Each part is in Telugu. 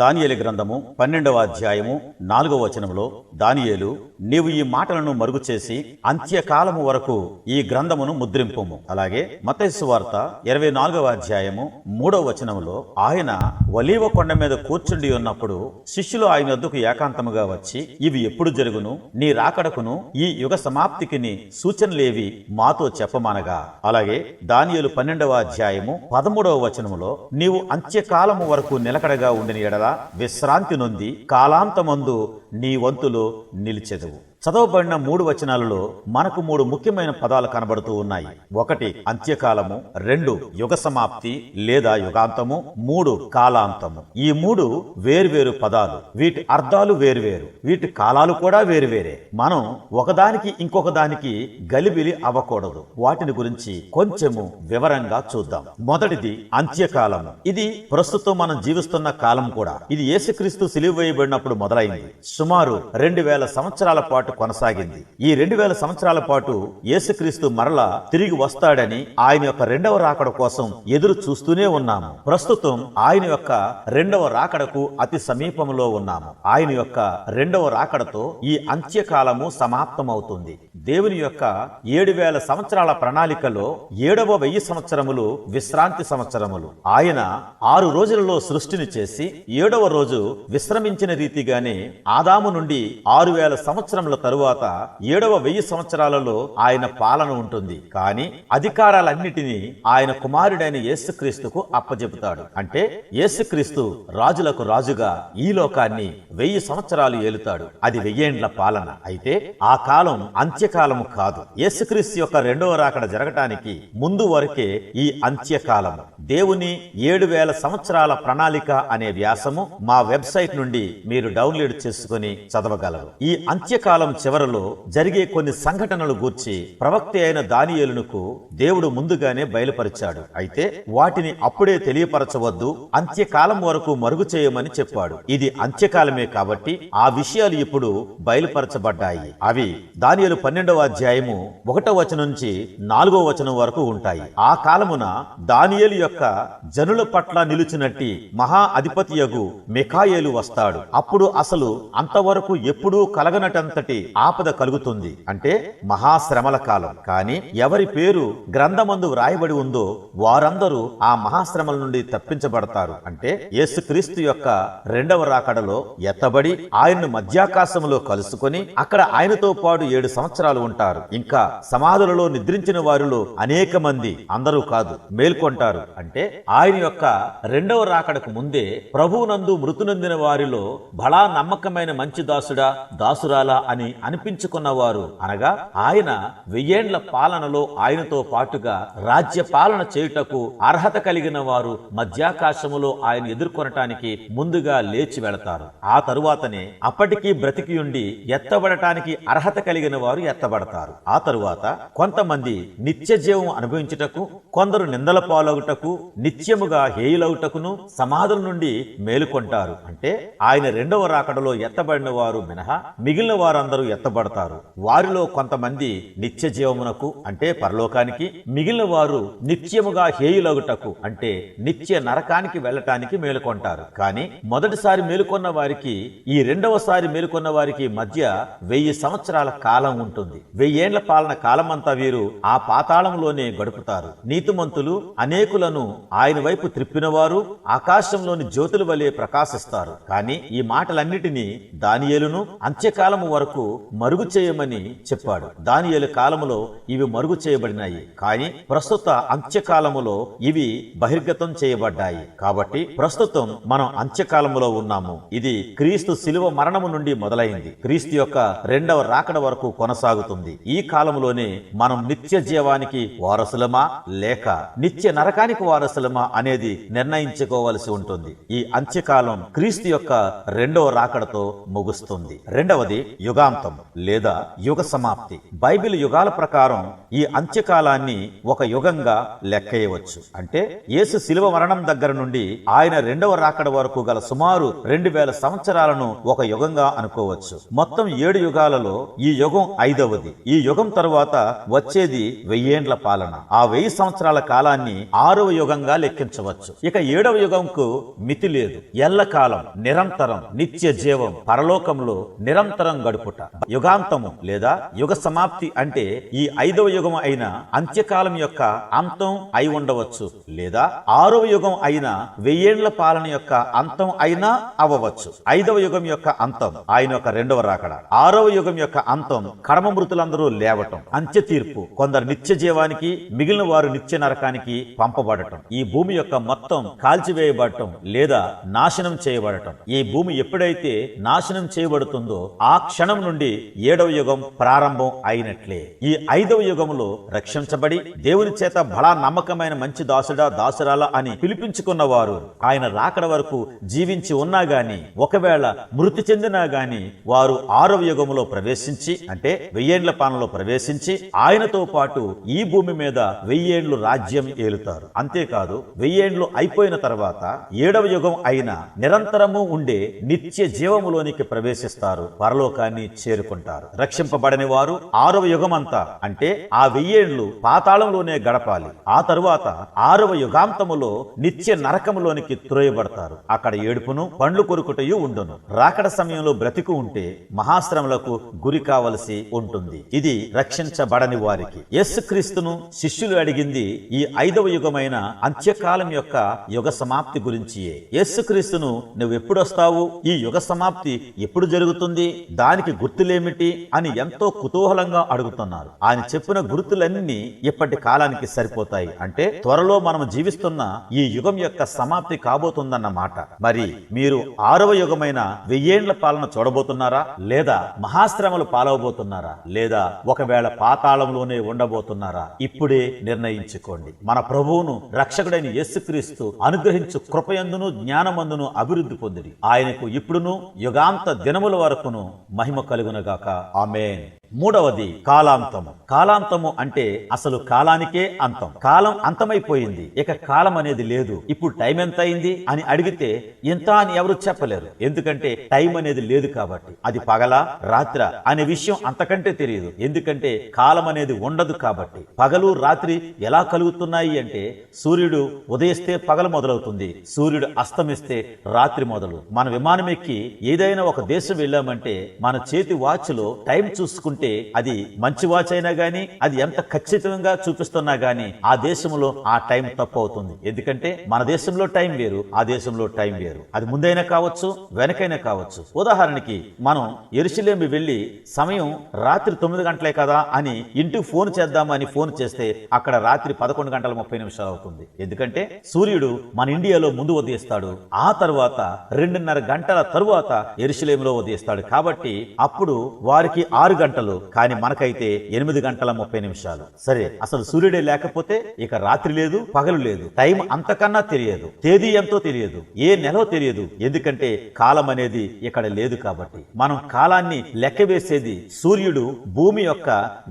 దానియేలు గ్రంథము పన్నెండవ అధ్యాయము నాలుగవ వచనములో దానియేలు నీవు ఈ మాటలను మరుగు చేసి అంత్యకాలము వరకు ఈ గ్రంథమును ముద్రింపుము. అలాగే మతేసు వార్త ఇరవై నాలుగవ అధ్యాయము మూడవ వచనములో ఆయన ఒలీవ కొండ మీద కూర్చుండి ఉన్నప్పుడు శిష్యులు ఆయన వద్దకు ఏకాంతముగా వచ్చి ఇవి ఎప్పుడు జరుగును? నీ రాకడకును ఈ యుగ సమాప్తికిని సూచనలేవి మాతో చెప్పమానగా. అలాగే దానియేలు పన్నెండవ అధ్యాయము పదమూడవ వచనములో నీవు అంత్యకాలము వరకు నిలకడగా ఉండని ఎడల విశ్రాంతి నొంది కాలాంతమందు నీ వంతులు నిలిచెదవు. చదవబడిన మూడు వచనాలలో మనకు మూడు ముఖ్యమైన పదాలు కనబడుతూ ఉన్నాయి. ఒకటి అంత్యకాలము. రెండు యుగ సమాప్తి లేదా యుగాంతము. మూడు కాలాంతము. ఈ మూడు వేర్వేరు పదాలు. వీటి అర్థాలు వేర్వేరు. వీటి కాలాలు కూడా వేరువేరే. మనం ఒకదానికి ఇంకొక దానికి గలిబిలి అవ్వకూడదు. వాటిని గురించి కొంచెము వివరంగా చూద్దాం. మొదటిది అంత్యకాలము. ఇది ప్రస్తుతం మనం జీవిస్తున్న కాలం కూడా. ఇది యేసుక్రీస్తు సిలివేయబడినప్పుడు మొదలైంది. సుమారు రెండు వేల సంవత్సరాల పాటు కొనసాగింది. ఈ రెండు వేల సంవత్సరాల పాటు యేసుక్రీస్తు మరలా తిరిగి వస్తాడని ఆయన యొక్క రెండవ రాకడ కోసం ఎదురు చూస్తూనే ఉన్నాము. ప్రస్తుతం ఆయన యొక్క రెండవ రాకడకు అతి సమీపంలో ఉన్నాము. ఆయన యొక్క రెండవ రాకడతో ఈ అంత్యకాలము సమాప్తమవుతుంది. దేవుని యొక్క ఏడు వేల సంవత్సరాల ప్రణాళికలో ఏడవ వెయ్యి సంవత్సరములు విశ్రాంతి సంవత్సరములు. ఆయన ఆరు రోజులలో సృష్టిని చేసి ఏడవ రోజు విశ్రమించిన రీతిగానే ఆదాము నుండి ఆరు వేల సంవత్సరముల తరువాత ఏడవ వెయ్యి సంవత్సరాలలో ఆయన పాలన ఉంటుంది. కానీ అధికారాలన్నిటినీ ఆయన కుమారుడైన యేసుక్రీస్తుకు అప్పజెపుతాడు అంటే యేసుక్రీస్తు రాజులకు రాజుగా ఈ లోకాన్ని వెయ్యి సంవత్సరాలు ఏలుతాడు. అది వెయ్యేండ్ల పాలన. అయితే ఆ కాలం అంత్యకాలము కాదు. యేసుక్రీస్తు యొక్క రెండవ రాకడ జరగటానికి ముందు వరకే ఈ అంత్యకాలము. దేవుని ఏడు వేల సంవత్సరాల ప్రణాళిక అనే వ్యాసము మా వెబ్సైట్ నుండి మీరు డౌన్లోడ్ చేసుకుని చదవగలరు. ఈ అంత్యకాలం చివరలో జరిగే కొన్ని సంఘటనలు గూర్చి ప్రవక్త అయిన దానియేలునకు దేవుడు ముందుగానే బయలుపరిచాడు. అయితే వాటిని అప్పుడే తెలియపరచవద్దు అంత్యకాలం వరకు మరుగు చేయమని చెప్పాడు. ఇది అంత్యకాలమే కాబట్టి ఆ విషయాలు ఇప్పుడు బయలుపరచబడ్డాయి. అవి దానియలు పన్నెండవ అధ్యాయము ఒకటో వచనం నుంచి నాలుగో వచనం వరకు ఉంటాయి. ఆ కాలమున దానియేలు యొక్క జనుల పట్ల నిలుచునట్టి మహా అధిపతియగు మిఖాయేలు వస్తాడు. అప్పుడు అసలు అంతవరకు ఎప్పుడూ కలగనటంతటి ఆపద కలుగుతుంది అంటే మహాశ్రమల కాలం. కానీ ఎవరి పేరు గ్రంథమందు వ్రాయబడి ఉందో వారందరూ ఆ మహాశ్రమల నుండి తప్పించబడతారు. అంటే యేసుక్రీస్తు యొక్క రెండవ రాకడలో ఎత్తబడి ఆయన్ను మధ్యాకాశములో కలుసుకొని అక్కడ ఆయనతో పాటు ఏడు సంవత్సరాలు ఉంటారు. ఇంకా సమాధులలో నిద్రించిన వారిలో అనేక మంది అందరూ కాదు మేల్కొంటారు. అంటే ఆయన యొక్క రెండవ రాకడకు ముందే ప్రభువునందు మృతునందిన వారిలో బలా నమ్మకమైన మంచి దాసుడా దాసురాలా అని అని అనిపించుకున్నవారు అనగా ఆయన వెయ్యేండ్ల పాలనలో ఆయనతో పాటుగా రాజ్య పాలన చేయుటకు అర్హత కలిగిన వారు మధ్యాకాశములో ఆయన ఎదుర్కొనటానికి ముందుగా లేచి వెళతారు. ఆ తరువాతనే అప్పటికీ బ్రతికియుండి ఎత్తబడటానికి అర్హత కలిగిన వారు ఎత్తబడతారు. ఆ తరువాత కొంతమంది నిత్య జీవం అనుభవించుటకు కొందరు నిందల పాలవుటకు నిత్యముగా హేయులవుటకును సమాధుల నుండి మేలుకొంటారు. అంటే ఆయన రెండవ రాకడలో ఎత్తబడిన వారు మినహా మిగిలిన వారందరూ ఎత్తబడతారు. వారిలో కొంతమంది నిత్య జీవమునకు అంటే పరలోకానికి మిగిలిన వారు నిత్యముగా హేయులగుటకు అంటే నిత్య నరకానికి వెళ్ళటానికి మేలుకొంటారు. కానీ మొదటిసారి మేలుకొన్న వారికి ఈ రెండవసారి మేలుకొన్న వారికి మధ్య వెయ్యి సంవత్సరాల కాలం ఉంటుంది. వెయ్యేండ్ల పాలన కాలమంతా వీరు ఆ పాతాళంలోనే గడుపుతారు. నీతిమంతులు అనేకులను ఆయన వైపు త్రిప్పినవారు ఆకాశంలోని జ్యోతుల వలె ప్రకాశిస్తారు. కానీ ఈ మాటలన్నిటినీ దానియేలును అంత్యకాలము వరకు మరుగు చేయమని చెప్పాడు. దానియలు కాలములో ఇవి మరుగు చేయబడినాయి. కానీ ప్రస్తుత అంత్యకాలములో ఇవి బహిర్గతం చేయబడ్డాయి. కాబట్టి ప్రస్తుతం మనం అంత్యకాలములో ఉన్నాము. ఇది క్రీస్తు శిలువ మరణము నుండి మొదలైంది. క్రీస్తు యొక్క రెండవ రాకడ వరకు కొనసాగుతుంది. ఈ కాలంలోనే మనం నిత్య జీవానికి వారసులమా? లేక నిత్య నరకానికి వారసులమా అనేది నిర్ణయించుకోవలసి ఉంటుంది. ఈ అంత్యకాలం క్రీస్తు యొక్క రెండవ రాకడతో ముగుస్తుంది. రెండవది యుగా యుగాంతం లేదా యుగ సమాప్తి. బైబిల్ యుగాల ప్రకారం ఈ అంత్యకాలాన్ని ఒక యుగంగా లెక్కేయవచ్చు. అంటే యేసు శిలువ మరణం దగ్గర నుండి ఆయన రెండవ రాకడ వరకు గల సుమారు రెండు వేల సంవత్సరాలను ఒక యుగంగా అనుకోవచ్చు. మొత్తం ఏడు యుగాలలో ఈ యుగం ఐదవది. ఈ యుగం తరువాత వచ్చేది వెయ్యేండ్ల పాలన. ఆ వెయ్యి సంవత్సరాల కాలాన్ని ఆరవ యుగంగా లెక్కించవచ్చు. ఇక ఏడవ యుగంకు మితి లేదు. ఎల్లకాలం నిరంతరం నిత్య జీవం పరలోకంలో నిరంతరం గడుపుట. యుగాంతము లేదా యుగ సమాప్తి అంటే ఈ ఐదవ యుగం అయిన అంత్యకాలం యొక్క అంతం అయి ఉండవచ్చు లేదా ఆరవ యుగం అయిన వెయ్యేండ్ల పాలన యొక్క అంతం అయినా అవ్వవచ్చు. ఐదవ యుగం యొక్క అంతం ఆయన యొక్క రెండవ రాకడ. ఆరవ యుగం యొక్క అంతం కడమ మృతులందరూ లేవటం అంత్య తీర్పు కొందరు నిత్య జీవానికి మిగిలిన వారు నిత్య నరకానికి పంపబడటం ఈ భూమి యొక్క మొత్తం కాల్చివేయబడటం లేదా నాశనం చేయబడటం. ఈ భూమి ఎప్పుడైతే నాశనం చేయబడుతుందో ఆ క్షణం నుండి ఏడవ యుగం ప్రారంభం అయినట్లే. ఈ ఐదవ యుగములో రక్షించబడి దేవుని చేత బలా నమ్మకమైన మంచి దాసుడా దాసురాలా అని పిలిపించుకున్న వారు ఆయన రాకడ వరకు జీవించి ఉన్నా గాని ఒకవేళ మృతి చెందినా గాని వారు ఆరవ యుగములో ప్రవేశించి అంటే వెయ్యేండ్ల పాలనలో ప్రవేశించి ఆయనతో పాటు ఈ భూమి మీద వెయ్యేండ్లు రాజ్యం ఏలుతారు. అంతేకాదు వెయ్యేండ్లు అయిపోయిన తర్వాత ఏడవ యుగం అయిన నిరంతరము ఉండే నిత్య జీవములోనికి ప్రవేశిస్తారు. పరలోకాన్ని చేరుకుంటారు. రక్షింపబడని వారు ఆరవ యుగమంతా. అంటే ఆ వెయ్యేళ్ళు పాతాళంలోనే గడపాలి. ఆ తరువాత ఆరవ యుగాంతములో నిత్య నరకములోనికి త్రోయబడతారు. అక్కడ ఏడుపును పండ్లు కొరుకుటయు ఉండును. రాకడ సమయంలో బ్రతికు ఉంటే మహాశ్రమలకు గురి కావలసి ఉంటుంది. ఇది రక్షించబడని వారికి యేసుక్రీస్తును శిష్యులు అడిగింది ఈ ఐదవ యుగమైన అంత్యకాలం యొక్క యుగ సమాప్తి గురించియే. యేసుక్రీస్తును నువ్వు ఈ యుగ సమాప్తి ఎప్పుడు జరుగుతుంది? దానికి గుర్తులేమిటి అని ఎంతో కుతూహలంగా అడుగుతున్నారు. ఆయన చెప్పిన గుర్తులన్నీ ఇప్పటి కాలానికి సరిపోతాయి. అంటే త్వరలో మనం జీవిస్తున్న ఈ యుగం యొక్క సమాప్తి కాబోతుందన్న మాట. మరి మీరు ఆరవ యుగమైన వెయ్యేండ్ల పాలన చూడబోతున్నారా? లేదా మహాశ్రమలు పాలవబోతున్నారా? లేదా ఒకవేళ పాతాళంలోనే ఉండబోతున్నారా? ఇప్పుడే నిర్ణయించుకోండి. మన ప్రభువును రక్షకుడైన యేసుక్రీస్తు అనుగ్రహించు కృపయందును జ్ఞానమందును అభివృద్ధి పొందిడి. ఆయనకు ఇప్పుడును యుగాంత దినముల వరకును మహిమ కలుగునగాక. ఆమెన్. మూడవది కాలాంతము. కాలాంతము అంటే అసలు కాలానికే అంతం. కాలం అంతమైపోయింది. ఇక కాలం అనేది లేదు. ఇప్పుడు టైం ఎంత అయింది అని అడిగితే ఎంత అని ఎవరు చెప్పలేరు. ఎందుకంటే టైం అనేది లేదు కాబట్టి. అది పగల? రాత్ర? అనే విషయం అంతకంటే తెలియదు ఎందుకంటే కాలం అనేది ఉండదు కాబట్టి. పగలు రాత్రి ఎలా కలుగుతున్నాయి అంటే సూర్యుడు ఉదయిస్తే పగలు మొదలవుతుంది. సూర్యుడు అస్తమిస్తే రాత్రి మొదలు. మన విమానం ఎక్కి ఏదైనా ఒక దేశం వెళ్ళామంటే మన చేతి వాచ్లో టైం చూసుకుంటే అది మంచి వాచ్ అయినా గానీ అది ఎంత ఖచ్చితంగా చూపిస్తున్నా గానీ ఆ దేశంలో ఆ టైం తప్పు అవుతుంది ఎందుకంటే మన దేశంలో టైం వేరు ఆ దేశంలో టైం వేరు. అది ముందైనా కావచ్చు వెనకైనా కావచ్చు. ఉదాహరణకి మనం ఎరుసలేమి వెళ్ళి సమయం రాత్రి తొమ్మిది గంటలే కదా అని ఇంటికి ఫోన్ చేద్దామని ఫోన్ చేస్తే అక్కడ రాత్రి పదకొండు గంటల ముప్పై నిమిషాలు అవుతుంది. ఎందుకంటే సూర్యుడు మన ఇండియాలో ముందు ఉదయిస్తాడు ఆ తర్వాత రెండున్నర గంటల తరువాత ఎరుసలేములో ఉదయిస్తాడు. కాబట్టి అప్పుడు వారికి ఆరు గంటలు కానీ మనకైతే ఎనిమిది గంటల ముప్పై నిమిషాలు. సరే అసలు సూర్యుడే లేకపోతే ఇక రాత్రి లేదు పగలు లేదు. టైం అంతకన్నా తెలియదు. తేదీ ఎంతో తెలియదు. ఏ నెలో తెలియదు. ఎందుకంటే కాలం అనేది ఇక్కడ లేదు కాబట్టి. మనం కాలాన్ని లెక్క వేసేది సూర్యుడు భూమి యొక్క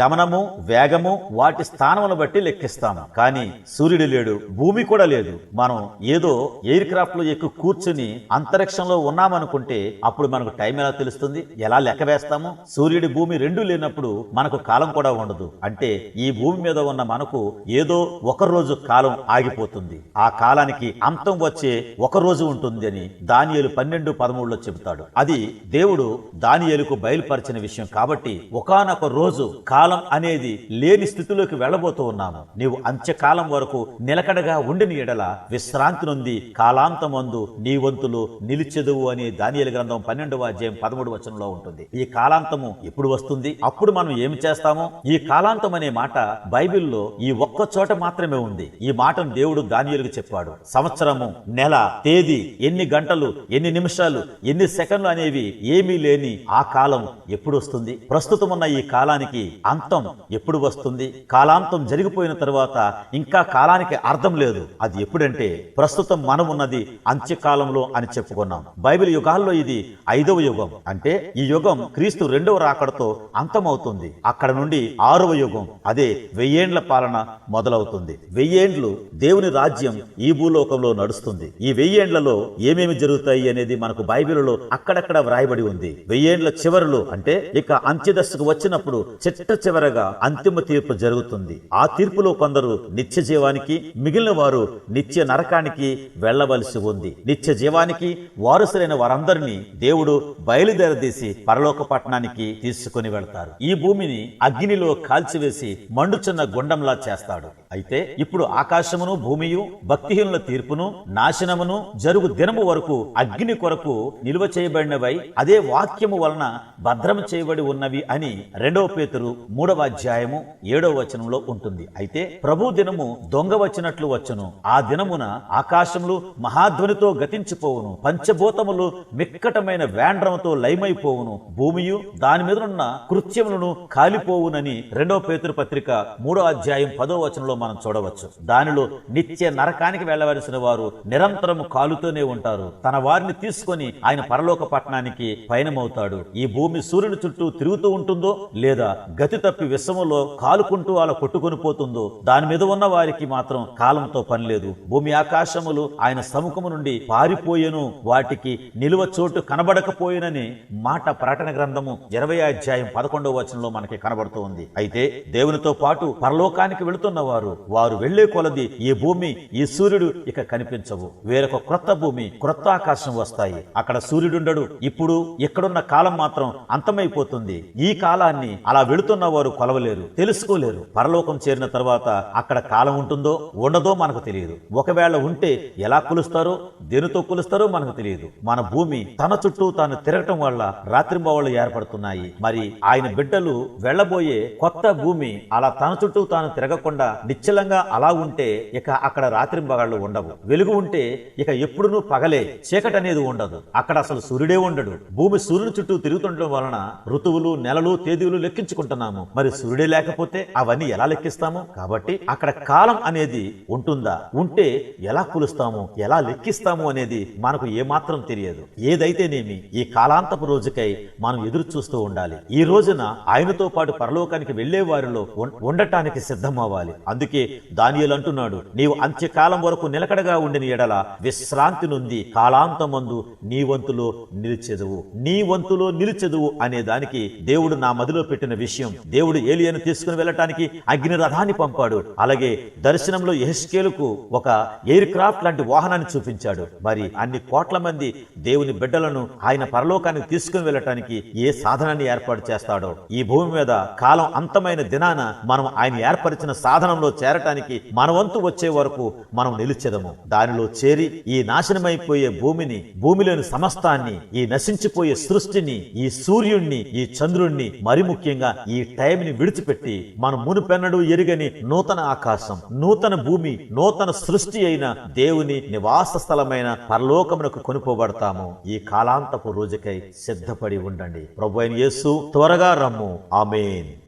గమనము వేగము వాటి స్థానమును బట్టి లెక్కిస్తాము. కానీ సూర్యుడు లేడు భూమి కూడా లేదు. మనం ఏదో ఎయిర్ క్రాఫ్ట్లో ఎక్కువ కూర్చుని అంతరిక్షంలో ఉన్నామనుకుంటే అప్పుడు మనకు టైం ఎలా తెలుస్తుంది? ఎలా లెక్క వేస్తాము? సూర్యుడి భూమి రెండు లేనప్పుడు మనకు కాలం కూడా ఉండదు. అంటే ఈ భూమి మీద ఉన్న మనకు ఏదో ఒక రోజు కాలం ఆగిపోతుంది. ఆ కాలానికి అంతం వచ్చే ఒక రోజు ఉంటుంది అని దానియలు పన్నెండు పదమూడులో చెబుతాడు. అది దేవుడు దానియలకు బయలుపరిచిన విషయం కాబట్టి ఒకానొక రోజు కాలం అనేది లేని స్థితిలోకి వెళ్ళబోతూ ఉన్నాము. నీవు అంత్యకాలం వరకు నిలకడగా ఉండిన ఎడల విశ్రాంతి నుండి కాలాంతమందు నీ వంతులు నిలిచెదువు అని దానియలు గ్రంథం పన్నెండవ అధ్యాయం పదమూడు వచనంలో ఉంటుంది. ఈ కాలాంతము ఎప్పుడు వస్తుంది? వస్తుంది అప్పుడు మనం ఏమి చేస్తాము? ఈ కాలాంతం అనే మాట బైబిల్లో ఈ ఒక్క చోట మాత్రమే ఉంది. ఈ మాటను దేవుడు దానియులకు చెప్పాడు. సంవత్సరము నెల తేదీ ఎన్ని గంటలు ఎన్ని నిమిషాలు ఎన్ని సెకండ్లు అనేవి ఏమీ లేని ఆ కాలం ఎప్పుడు వస్తుంది? ప్రస్తుతం ఉన్న ఈ కాలానికి అంతం ఎప్పుడు వస్తుంది? కాలాంతం జరిగిపోయిన తర్వాత ఇంకా కాలానికి అర్థం లేదు. అది ఎప్పుడంటే ప్రస్తుతం మనం ఉన్నది అంత్యకాలంలో అని చెప్పుకున్నాం. బైబిల్ యుగాల్లో ఇది ఐదవ యుగం. అంటే ఈ యుగం క్రీస్తు రెండవ రాకడతో అంతమవుతుంది. అక్కడ నుండి ఆరవ యుగం అదే వెయ్యేండ్ల పాలన మొదలవుతుంది. వెయ్యేండ్లు దేవుని రాజ్యం ఈ భూలోకంలో నడుస్తుంది. ఈ వెయ్యేండ్లలో ఏమేమి జరుగుతాయి అనేది మనకు బైబిల్లో అక్కడక్కడ వ్రాయబడి ఉంది. వెయ్యేండ్ల చివరలు అంటే ఇక అంత్యదశకు వచ్చినప్పుడు చిట్ట చివరగా అంతిమ తీర్పు జరుగుతుంది. ఆ తీర్పులో కొందరు నిత్య జీవానికి మిగిలిన వారు నిత్య నరకానికి వెళ్ళవలసి ఉంది. నిత్య జీవానికి వారసులైన వారందరినీ దేవుడు బయలుదేరదీసి పరలోక పట్టణానికి తీసుకుని వెళ్తారు ఈ భూమిని అగ్నిలో కాల్చివేసి మండుచున్న గుండంలా చేస్తాడు. అయితే ఇప్పుడు ఆకాశమును భూమియు భక్తిహీనుల తీర్పును నాశనమును జరుగు దినము వరకు అగ్ని కొరకు నిల్వ చేయబడినవై అదే వాక్యము వలన భద్రం చేయబడి ఉన్నవి అని రెండవ పేతురు మూడవ అధ్యాయము ఏడవ వచనంలో ఉంటుంది. అయితే ప్రభు దినము దొంగ వచ్చినట్లు వచ్చును. ఆ దినమున ఆకాశములు మహాధ్వనితో గతించిపోవును. పంచభూతములు మిక్కటమైన వేండ్రముతో లయమైపోవును. భూమియు దాని మీద ఉన్న కృత్యములను కాలిపోవునని రెండవ పేతురు పత్రిక మూడో అధ్యాయం పదో వచనంలో మనం చూడవచ్చు. దానిలో నిత్య నరకానికి వెళ్ళవలసిన వారు నిరంతరము కాలుతూనే ఉంటారు. తన వారిని తీసుకొని ఆయన పరలోక పట్టణానికి పయనమవుతాడు. ఈ భూమి సూర్యుని చుట్టూ తిరుగుతూ ఉంటుందో లేదా గతి తప్పి విశ్వములో కాలుకుంటూ అలా కొట్టుకొని పోతుందో దాని మీద ఉన్న వారికి మాత్రం కాలంతో పని లేదు. భూమి ఆకాశములు ఆయన సముఖము నుండి పారిపోయేను వాటికి నిలువ చోటు కనబడకపోయినని మాట ప్రకటన గ్రంథము ఇరవై అధ్యాయం పదకొండవ వచనంలో మనకి కనబడుతూ ఉంది. అయితే దేవునితో పాటు పరలోకానికి వెళుతున్న వారు వారు వెళ్ళే కొలది ఈ భూమి ఈ సూర్యుడు ఇక కనిపించవు. వేరొక క్రొత్త భూమి క్రొత్త ఆకాశం వస్తాయి. అక్కడ సూర్యుడుండడు. ఇప్పుడు ఇక్కడున్న కాలం మాత్రం అంతమైపోతుంది. ఈ కాలాన్ని అలా వెళుతున్న వారు కొలవలేరు తెలుసుకోలేరు. పరలోకం చేరిన తర్వాత అక్కడ కాలం ఉంటుందో ఉండదో మనకు తెలియదు. ఒకవేళ ఉంటే ఎలా కొలుస్తారో దేనితో కొలుస్తారో మనకు తెలియదు. మన భూమి తన చుట్టూ తాను తిరగటం వల్ల రాత్రింబవళ్ళు ఏర్పడుతున్నాయి. మరి ఆయన బిడ్డలు వెళ్ళబోయే కొత్త భూమి అలా తన చుట్టూ తాను తిరగకుండా నిశ్చలంగా అలా ఉంటే ఇక అక్కడ రాత్రింబగళ్ళు ఉండవు. వెలుగు ఉంటే ఇక ఎప్పుడునూ పగలే. చీకటి అనేది ఉండదు. అక్కడ అసలు సూర్యుడే ఉండడు. భూమి సూర్యుని చుట్టూ తిరుగుతుండడం వలన ఋతువులు నెలలు తేదీలు లెక్కించుకుంటున్నాము. మరి సూర్యుడే లేకపోతే అవన్నీ ఎలా లెక్కిస్తాము? కాబట్టి అక్కడ కాలం అనేది ఉంటుందా? ఉంటే ఎలా కొలుస్తాము? ఎలా లెక్కిస్తాము అనేది మనకు ఏమాత్రం తెలియదు. ఏదైతేనేమి ఈ కాలాంతపు రోజుకై మనం ఎదురు చూస్తూ ఉండాలి. ఈ రోజున ఆయనతో పాటు పరలోకానికి వెళ్ళే వారిలో ఉండటానికి సిద్ధమవ్వాలి. అందుకే దానియేలు అంటున్నాడు నీవు అంత్యకాలం వరకు నిలకడగా ఉండిన ఎడల విశ్రాంతి నుండి కాలాంతమందు నీ వంతులో నిలిచెదువు. నీ వంతులో నిలిచెదువు అనే దానికి దేవుడు నా మదిలో పెట్టిన విషయం. దేవుడు ఏలియను తీసుకుని వెళ్ళటానికి అగ్ని రథాన్ని పంపాడు. అలాగే దర్శనంలో ఎహెస్కేలుకు ఒక ఎయిర్ క్రాఫ్ట్ లాంటి వాహనాన్ని చూపించాడు. మరి అన్ని కోట్ల మంది దేవుని బిడ్డలను ఆయన పరలోకానికి తీసుకుని వెళ్ళటానికి ఏ సాధనాన్ని ఏర్పాటు చేస్తాడో. ఈ భూమి మీద కాలం అంతమైన దినాన మనం ఆయన ఏర్పరిచిన సాధనంలో చేరటానికి మన వంతు వచ్చే వరకు మనం నిలిచెదము. దానిలో చేరి ఈ నాశనమైపోయే భూమిని భూమిలోని సమస్తాన్ని ఈ నశించిపోయే సృష్టిని ఈ సూర్యుణ్ణి ఈ చంద్రుణ్ణి మరి ముఖ్యంగా ఈ టైంని విడిచిపెట్టి మనం మునుపెన్నడు ఎరుగని నూతన ఆకాశం నూతన భూమి నూతన సృష్టి అయిన దేవుని నివాస స్థలమైన పరలోకమునకు కొనుకోబడతాము ఈ కాలాంతపు రోజుకై సిద్ధపడి ఉండండి. ప్రభు అయిన యేసు త్వరగా రమ్ము. ఆమెన్.